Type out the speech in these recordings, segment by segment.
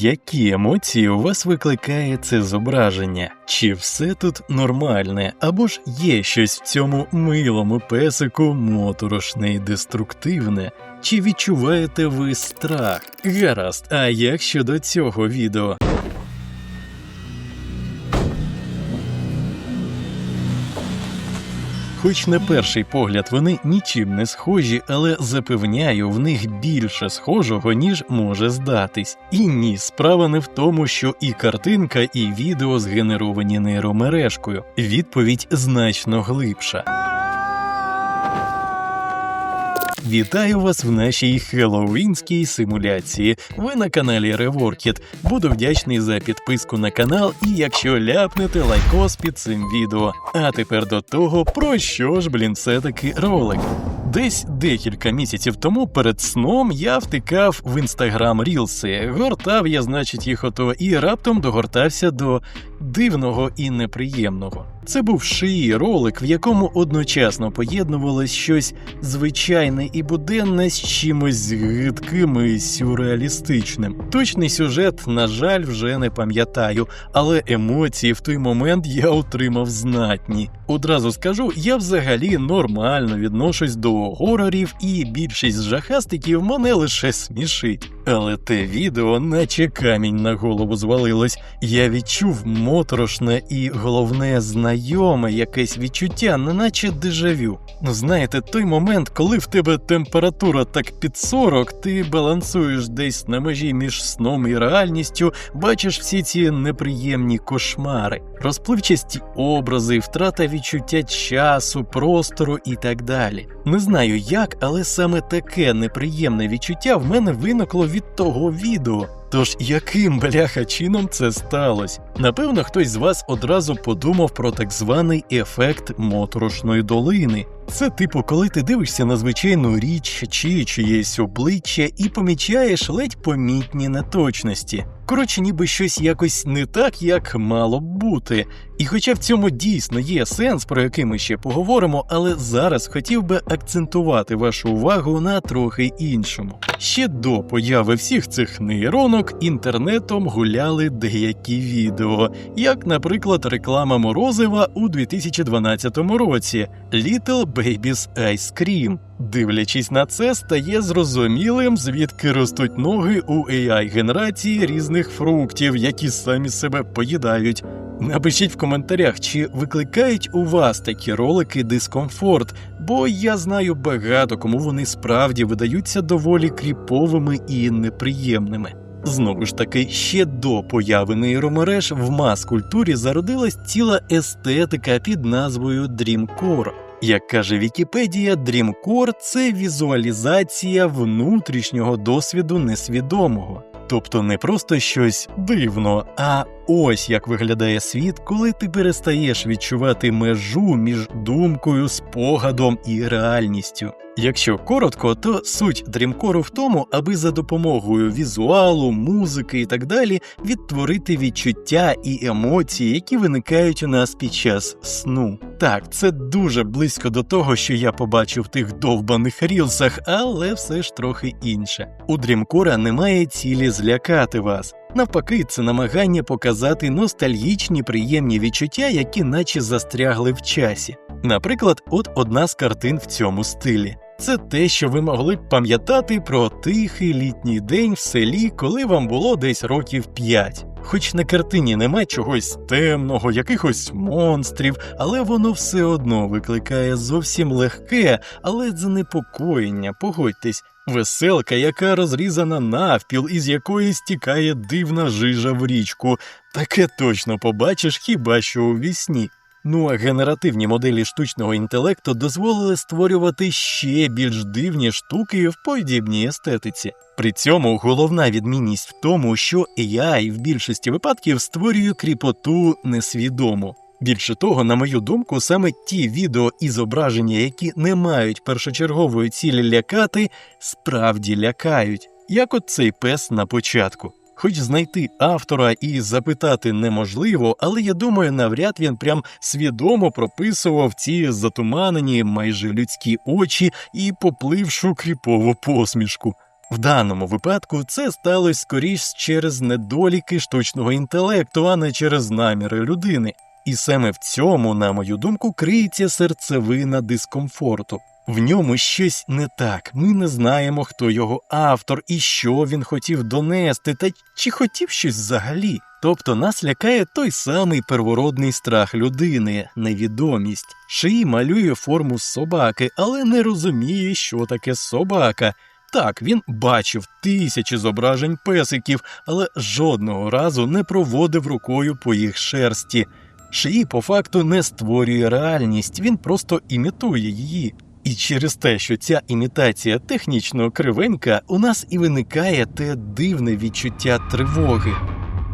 Які емоції у вас викликає це зображення? Чи все тут нормальне, або ж є щось в цьому милому песику моторошне і деструктивне? Чи відчуваєте ви страх? Гаразд, а як щодо цього відео? Хоч на перший погляд вони нічим не схожі, але запевняю, в них більше схожого, ніж може здатись. І ні, справа не в тому, що і картинка, і відео згенеровані нейромережкою. Відповідь значно глибша. Вітаю вас в нашій хеллоуінській симуляції. Ви на каналі Реворкіт. Буду вдячний за підписку на канал і якщо ляпнете лайкос під цим відео. А тепер до того, про що ж, блін, все таки ролик. Десь декілька місяців тому перед сном я втикав в інстаграм рілси, гортав я, значить, їх ото, і раптом догортався до дивного і неприємного. Це був шиї ролик, в якому одночасно поєднувалось щось звичайне і буденне з чимось гидким і сюрреалістичним. Точний сюжет, на жаль, вже не пам'ятаю, але емоції в той момент я отримав знатні. Одразу скажу, я взагалі нормально відношусь до горорів, і більшість жахастиків мене лише смішить. Але те відео, наче камінь на голову звалилось, я відчув моторошне і головне знайоме якесь відчуття, неначе дежавю. Ну знаєте, той момент, коли в тебе температура так під 40, ти балансуєш десь на межі між сном і реальністю, бачиш всі ці неприємні кошмари, розпливчасті образи, втрата відчуття часу, простору і так далі. Не знаю як, але саме таке неприємне відчуття в мене виникло від того відео. Тож яким бляха чином це сталося? Напевно, хтось з вас одразу подумав про так званий ефект моторошної долини. Це типу, коли ти дивишся на звичайну річ чи чиєсь обличчя і помічаєш ледь помітні неточності. Коротше, ніби щось якось не так, як мало б бути. І хоча в цьому дійсно є сенс, про який ми ще поговоримо, але зараз хотів би акцентувати вашу увагу на трохи іншому. Ще до появи всіх цих нейронок інтернетом гуляли деякі відео, як, наприклад, реклама Морозива у 2012 році Little Ice Cream. Дивлячись на це, стає зрозумілим, звідки ростуть ноги у AI-генерації різних фруктів, які самі себе поїдають. Напишіть в коментарях, чи викликають у вас такі ролики дискомфорт, бо я знаю багато кому вони справді видаються доволі кріповими і неприємними. Знову ж таки, ще до появи нейромереж в мас-культурі зародилась ціла естетика під назвою Dreamcore. Як каже Вікіпедія, Dreamcore – це візуалізація внутрішнього досвіду несвідомого. Тобто не просто щось дивно, а ось як виглядає світ, коли ти перестаєш відчувати межу між думкою, спогадом і реальністю. Якщо коротко, то суть дрімкору в тому, аби за допомогою візуалу, музики і так далі відтворити відчуття і емоції, які виникають у нас під час сну. Так, це дуже близько до того, що я побачив в тих довбаних рілсах, але все ж трохи інше. У дрімкора немає цілі злякати вас. Навпаки, це намагання показати ностальгічні приємні відчуття, які наче застрягли в часі. Наприклад, от одна з картин в цьому стилі. Це те, що ви могли б пам'ятати про тихий літній день в селі, коли вам було десь років 5. Хоч на картині нема чогось темного, якихось монстрів, але воно все одно викликає зовсім легке, але занепокоєння, погодьтесь, веселка, яка розрізана навпіл, із якої стікає дивна жижа в річку. Таке точно побачиш хіба що у вісні. Ну а генеративні моделі штучного інтелекту дозволили створювати ще більш дивні штуки в подібній естетиці. При цьому головна відмінність в тому, що AI в більшості випадків створює кріпоту несвідому. Більше того, на мою думку, саме ті відео і зображення, які не мають першочергової цілі лякати, справді лякають, як от цей пес на початку. Хоч знайти автора і запитати неможливо, але я думаю, навряд він прям свідомо прописував ці затуманені майже людські очі і поплившу кріпову посмішку. В даному випадку це сталося скоріш через недоліки штучного інтелекту, а не через наміри людини. І саме в цьому, на мою думку, криється серцевина дискомфорту. В ньому щось не так. Ми не знаємо, хто його автор і що він хотів донести, та чи хотів щось взагалі. Тобто нас лякає той самий первородний страх людини, невідомість. Шиї малює форму собаки, але не розуміє, що таке собака. Так, він бачив тисячі зображень песиків, але жодного разу не проводив рукою по їх шерсті. Шиї по факту не створює реальність, він просто імітує її. І через те, що ця імітація технічно кривенька, у нас і виникає те дивне відчуття тривоги.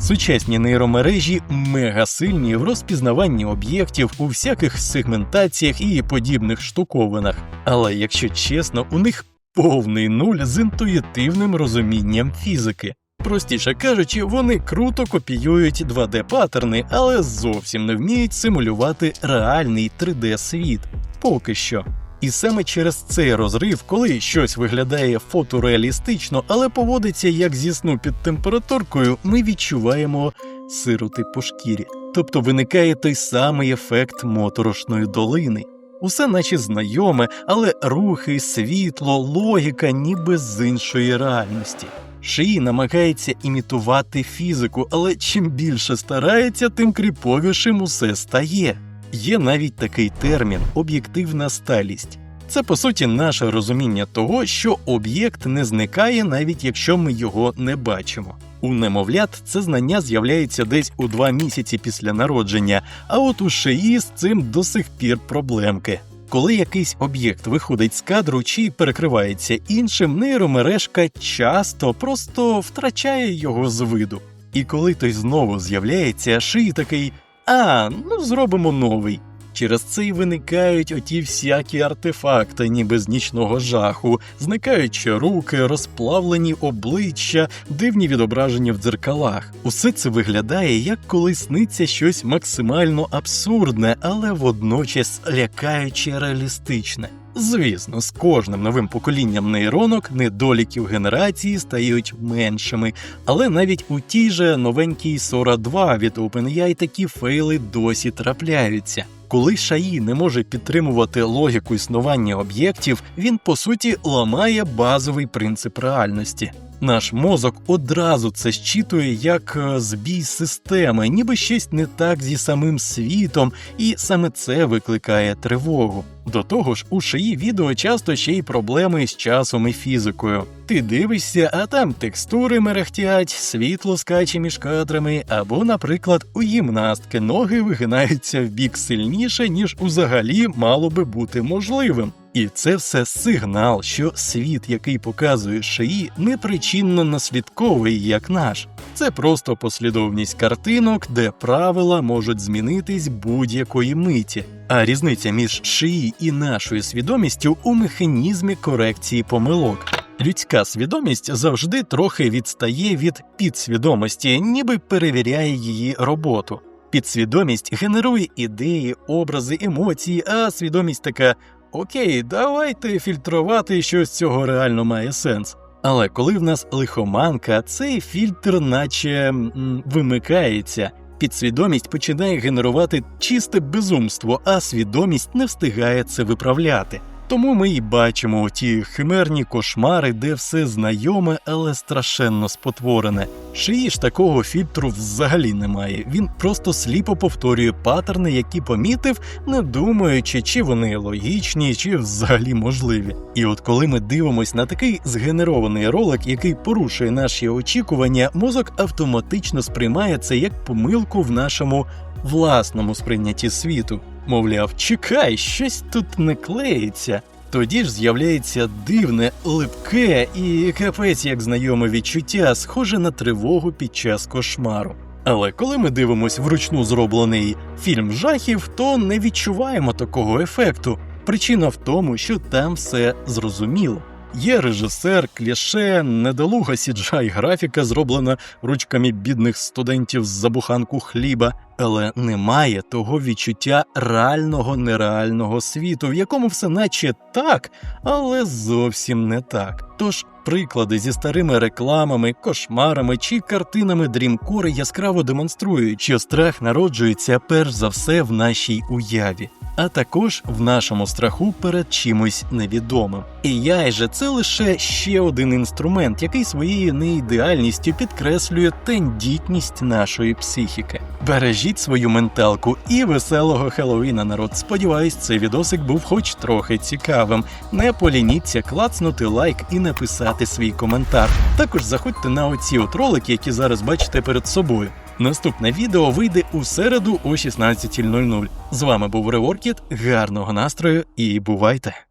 Сучасні нейромережі мега сильні в розпізнаванні об'єктів у всяких сегментаціях і подібних штуковинах. Але якщо чесно, у них повний нуль з інтуїтивним розумінням фізики. Простіше кажучи, вони круто копіюють 2D паттерни, але зовсім не вміють симулювати реальний 3D світ. Поки що. І саме через цей розрив, коли щось виглядає фотореалістично, але поводиться як зі сну під температуркою, ми відчуваємо сироти по шкірі. Тобто виникає той самий ефект моторошної долини. Усе наче знайоме, але рухи, світло, логіка ніби з іншої реальності. Шиї намагається імітувати фізику, але чим більше старається, тим кріповішим усе стає. Є навіть такий термін об'єктивна сталість. Це по суті наше розуміння того, що об'єкт не зникає, навіть якщо ми його не бачимо. У немовлят це знання з'являється десь у два місяці після народження, а от у шиї з цим до сих пір проблемки. Коли якийсь об'єкт виходить з кадру чи перекривається іншим, нейромережка часто просто втрачає його з виду. І коли той знову з'являється, шиї такий а, ну зробимо новий. Через це й виникають оті всякі артефакти, ніби з нічного жаху, зникаючи руки, розплавлені обличчя, дивні відображення в дзеркалах. Усе це виглядає, як коли сниться щось максимально абсурдне, але водночас лякаюче реалістичне. Звісно, з кожним новим поколінням нейронок недоліків генерації стають меншими, але навіть у тій же новенькій Sora 2 від OpenAI такі фейли досі трапляються. Коли Шаї не може підтримувати логіку існування об'єктів, він по суті ламає базовий принцип реальності. Наш мозок одразу це щитує як е, збій системи, ніби щось не так зі самим світом, і саме це викликає тривогу. До того ж, у шиї відео часто ще й проблеми з часом і фізикою. Ти дивишся, а там текстури мерехтять, світло скаче між кадрами, або, наприклад, у гімнастки ноги вигинаються в бік сильніше, ніж взагалі мало би бути можливим. І це все сигнал, що світ, який показує шиї, не причинно наслідковий, як наш. Це просто послідовність картинок, де правила можуть змінитись будь-якої миті. А різниця між шиї і нашою свідомістю у механізмі корекції помилок. Людська свідомість завжди трохи відстає від підсвідомості, ніби перевіряє її роботу. Підсвідомість генерує ідеї, образи, емоції, а свідомість така окей, давайте фільтрувати, що з цього реально має сенс. Але коли в нас лихоманка, цей фільтр наче м, вимикається. Підсвідомість починає генерувати чисте безумство, а свідомість не встигає це виправляти. Тому ми й бачимо ті химерні кошмари, де все знайоме, але страшенно спотворене. Шиї ж такого фільтру взагалі немає. Він просто сліпо повторює паттерни, які помітив, не думаючи, чи вони логічні, чи взагалі можливі. І от коли ми дивимося на такий згенерований ролик, який порушує наші очікування, мозок автоматично сприймає це як помилку в нашому власному сприйнятті світу. Мовляв, чекай, щось тут не клеїться. Тоді ж з'являється дивне, липке і капець як знайоме відчуття, схоже на тривогу під час кошмару. Але коли ми дивимося вручну зроблений фільм жахів, то не відчуваємо такого ефекту. Причина в тому, що там все зрозуміло. Є режисер, кліше, недолуга сіджай графіка, зроблена ручками бідних студентів з забуханку хліба, але немає того відчуття реального нереального світу, в якому все наче так, але зовсім не так. Тож приклади зі старими рекламами, кошмарами чи картинами дрімкори яскраво демонструють, що страх народжується перш за все в нашій уяві. А також в нашому страху перед чимось невідомим. І я же це лише ще один інструмент, який своєю неідеальністю підкреслює тендітність нашої психіки. Бережіть свою менталку і веселого Хеллоуіна, народ. Сподіваюсь, цей відосик був хоч трохи цікавим. Не полініться клацнути лайк і написати свій коментар. Також заходьте на оці от ролики, які зараз бачите перед собою. Наступне відео вийде у середу о 16.00. З вами був Реворкіт. Гарного настрою і бувайте!